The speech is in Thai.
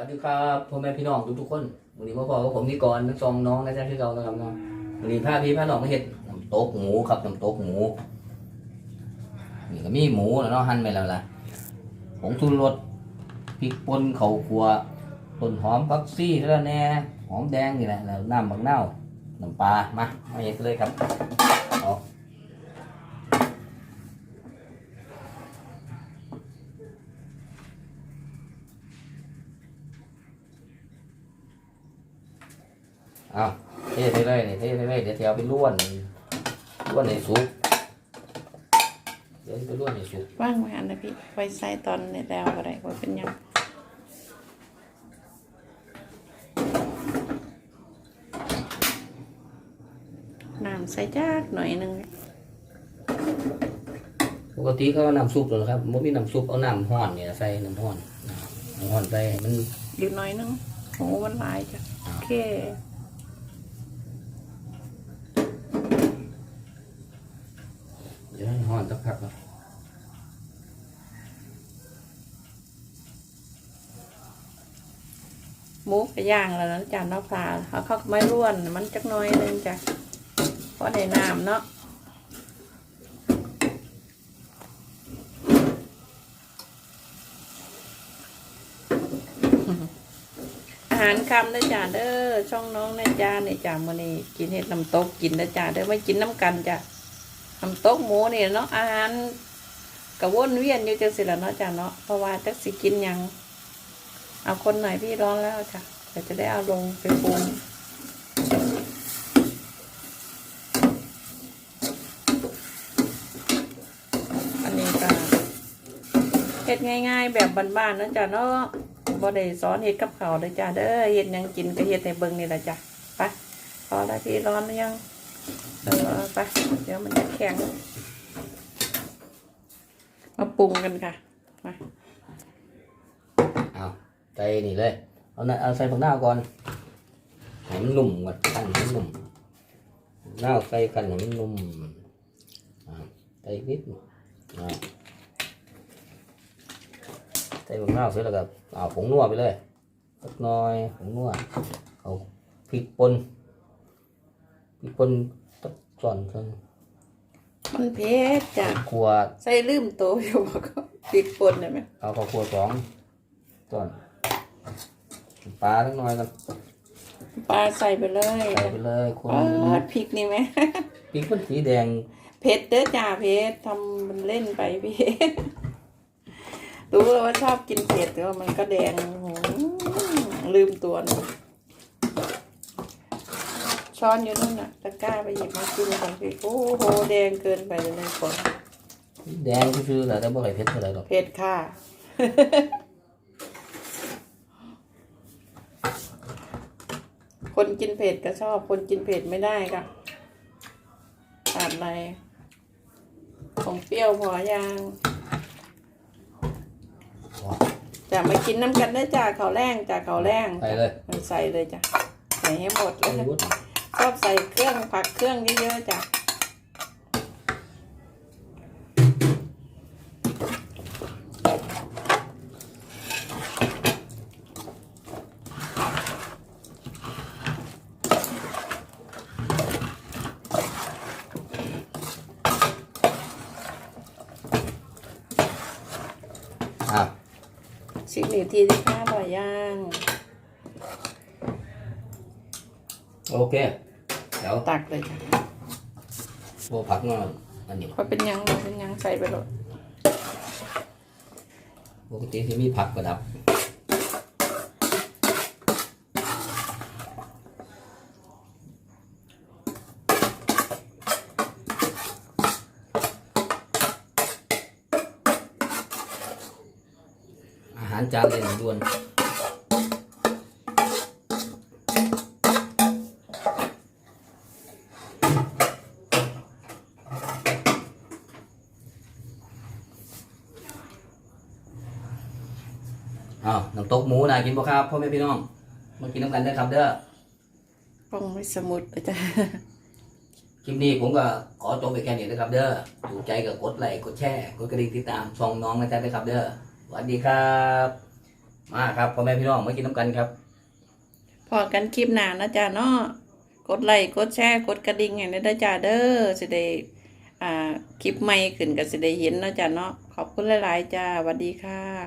วัสดีครับพ่อแม่พี่น้องทุกทุกคนวันนี้มาพอกับผมนี่ก่อนทั้งสองน้องนะจ๊ะที่เรานะครับเนาะวันนี้พาพี่พาน้องมาเห็ดน้ำตกหมูครับน้ำตกหมูนี่ก็มีหมูแล้วเนาะหั่นไปแล้วล่ะผงชูรสพริกป่นข้าวคั่วต้นหอมผักซี่แล้วแน่หอมแดงนี่แหละแล้วน้ำบักเน่าวน้ำปลามามาเห็ดกันเลยครับเอา เอาเทไปเลยนี่เทไปเลยเดี๋ยวเทียวไปล้วนล้วนในสุกเดี๋ยวไปล้วนในสุกว่างไหมอันนะพี่ไว้ใส่ตอนในแล้วอะไรไว้เป็นหยังน้ำใส่จากหน่อยหนึงปกติเขาเอาน้ำซุปเลยครับไม่มีน้ำซุปเอาน้ำห้อนเนี่ยใส่น้ำห้อนน้ำห้อนใส่ให้มันอยู่หน่อยหนึงโอ้มันหลายจ้ะโอเค ดี๋ยวให้ห้อนสักพักครับหมูกระย่างแล้วนะจานนอกปลาเอาเข้าไม่ร่วนมันจักน้อยนึงจ้ะเพราะในน้ำเนาะอาหารคำนะจ้าเด้อช่องน้องนะจ้าเนี่ยจ้ามื้อนี้กินเห็ดน้ำตกกินนะจ้าเด้อไม่กินน้ำกันจ้ะ น้ำตกหมูนี่เนาะอาหารกระวนเวียนอยู่จังสิละเนาะจ้าเนาะเพราะว่าจักสิกินยัง เอาคนหน่อยพี่ร้อนแล้วจ้ะเดี๋ยวจะได้เอาลงไปปรุงอันนี้ก็เฮ็ดง่าย ๆ แบบบ้านๆนะจ้ะเนาะบ่ได้สอนเฮ็ดกับข้าเด้อจ้ะเด้อเฮ็ดยังกินก็เฮ็ดให้เบิงนี่แหละจ้ะไปพอแล้วพี่ร้อนหรือยัง เออไปเดี๋ยวมันจะแข็ง มาปรุงกันค่ะมาเอาใส่นี่เลย เอาน่ะเอาใส่ผักหน้าก่อนให้มันนุ่มก่อนกันให้มันนุ่มหน้าใส่กันให้มันนุ่มใส่นิดใส่ผักหน้าเสร็จแล้วก็เอาผงนัวไปเลยสักน้อยผงนัวเอาพริกป่นพริกป่น ส่อนส่วนมันเผ็ดจ้ะครัวใส่ลืมโตวอยู่บอกก็ติดปนได้ไหมเอาข้าวคั่วสองส่วนปลาทั้งน้อยกันปลาใส่ไปเลยใส่ไปเลยคนปาดพริกนี่ไหมพริกมันสีแดงเผ็ดเด้อจ้าเผ็ดทำมันเล่นไปพี่รู้แล้วว่าชอบกินเผ็ดแต่ว่ามันก็แดงโอ้โหลืมตัวหนะ ช้อนอยู่นู่นน่ะตะกร้าไปหยิบมากินก่อนพี่โอ้โหแดงเกินไปเลยนะคนแดงซื่อๆแหละแต่บ่ให้เผ็ดเท่าไหร่หรอกเผ็ดค่ะ คนกินเผ็ดก็ชอบ คนกินเผ็ดไม่ได้ก็ขาดอะไรของเปรี้ยวพอยางจะมากินน้ำกันได้อจ้าเขาวแรงจ้าเขาวแรงใส่เลย มันใส่เลยจ้ะใส่ให้หมดเลใส่ยวุ้น ชอบใส่เครื่องผักเครื่องเยอะๆจ้ะอะสิบนาทีที่ห้าบ่อยย่าง โอเค เดี๋ยวตักเลยจ้ะโบผักมาอันนี้พอเป็นยังเป็นยังใส่ไปเลยปกติที่มีผักประดับอาหารจานเด่นด่วน อ้าวน้ำตกหมูน่ากินบ่ครับพ่อแม่พี่น้องมากินน้ำกันได้อครับเด้อต้องไม่สมุดเลยจ้ะคลิปนี้ผมก็ขอจบไปแค่นี้นะครับเด้อถูกใจก็กดไลค์กดแชร์กดกระดิ่งติดตามช่องน้องนะจ๊ะนะครับเด้อสวัสดีครับ มาครับพ่อแม่พี่น้องมากินน้ำกันครับ พอกันคลิปหน้านะจ้าเนาะกดไลค์กดแชร์กดกระดิ่งให้ได้จ้าเด้อสิได้อ่าคลิปใหม่ขึ้นก็สิได้เห็นเนาะจ้าเนาะขอบคุณหลายๆจ้าสวัสดีค่ะ